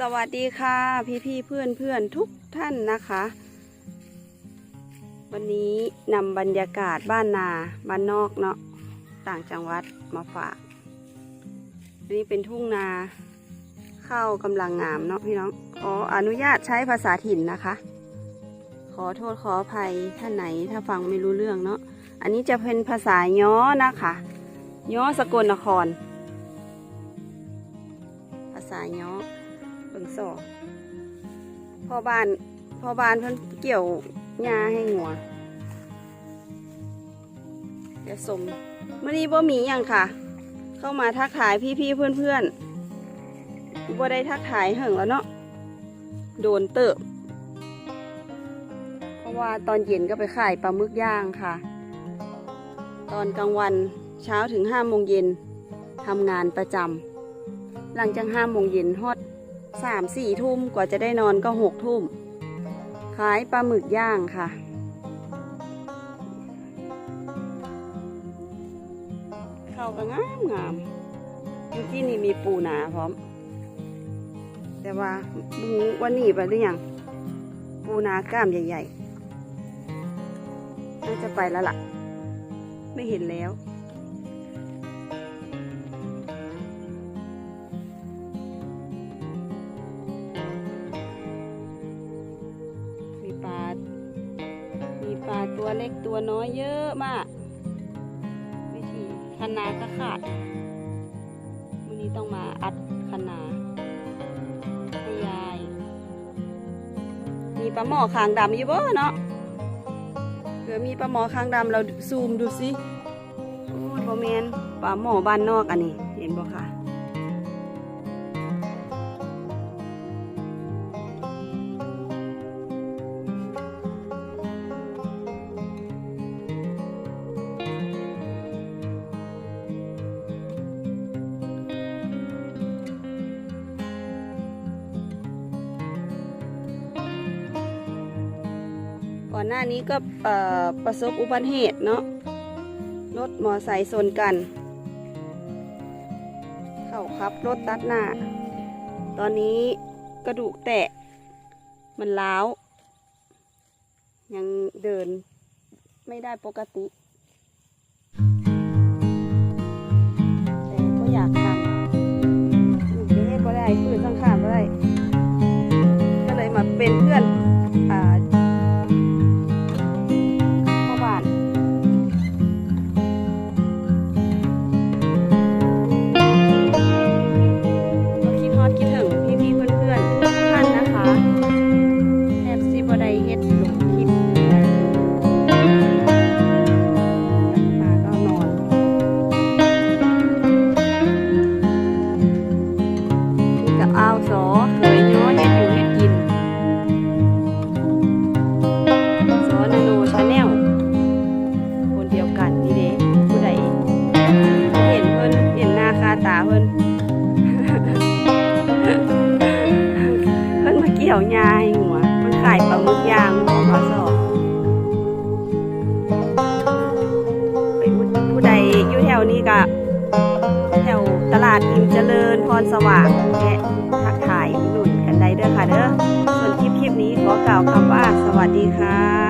สวัสดีค่ะพี่พี่เพื่อนเพื่อนทุกท่านนะคะ วันนี้นำบรรยากาศบ้านนาบ้านนอกเนาะต่างจังหวัดมาฝากอันนี้เป็นทุ่งนาข้าวกำลังงามเนาะพี่น้องขออนุญาตใช้ภาษาถิ่นนะคะ ขอโทษขออภัยท่านไหนถ้าฟังไม่รู้เรื่องเนาะอันนี้จะเป็นภาษาย้อนะคะย้อสกลนคร ภาษาย้อ เบิ่งสอพ่อบ้านพ่อบ้านเพิ่นเกี่ยวหญ้าให้งัวเดี๋ยวสมมื่อนี้บ่มีอย่างค่ะ เข้ามาทักทายพี่ๆเพื่อนๆบ่ได้ทักทายเหิงแล้วเนาะโดนเติบเพราะว่าตอนเย็นก็ไปขายปลาหมึกย่างค่ะ ตอนกลางวันเช้าถึงห้าโมงเย็นทำงานประจำหลังจากห้าโมงเย็นฮอด สามสี่ทุ่มกว่าจะได้นอนก็หกทุ่มขายปลาหมึกย่างค่ะ เข้าก็งามงามอยู่ที่นี่มีปูนาพร้อม แต่ว่าบูวันนี้ไปหรือยังปูนากล้ามใหญ่ๆน่าจะไปแล้วล่ะ ไม่เห็นแล้ว เล็กตัวน้อยเยอะมาก วิธีคันนาก็ขาดวันนี้ต้องมาอัดคันนาให้ยาย มีปลาหมอคางดำอยู่บ่เนาะเผื่อมีปลาหมอคางดำเราซูมดูสิโอ้ยบ่แมนปลาหมอบ้านนอกอันนี้ เห็นบ่ค่ะ อนหน้านี้ก็ประสบอุบัติเหตุเนาะรถมอไซค์ชนกัน เข่าครับรถตัดหน้า ตอนนี้กระดูกแตกมันล้าว ยังเดินไม่ได้ปกติ เพิ่นเพิ่นมาเกี่ยวยาให้หัวมันขายปลาหมึกย่างมาสอบไปผู้ผู้ใดอยู่แถวนี้ก็แถวตลาดอิมเจริญพรสว่างแวะทักทายหนุนกันได้เด้อค่ะเด้อส่วนคลิปคลิปนี้ขอกล่าวคำว่าสวัสดีค่ะ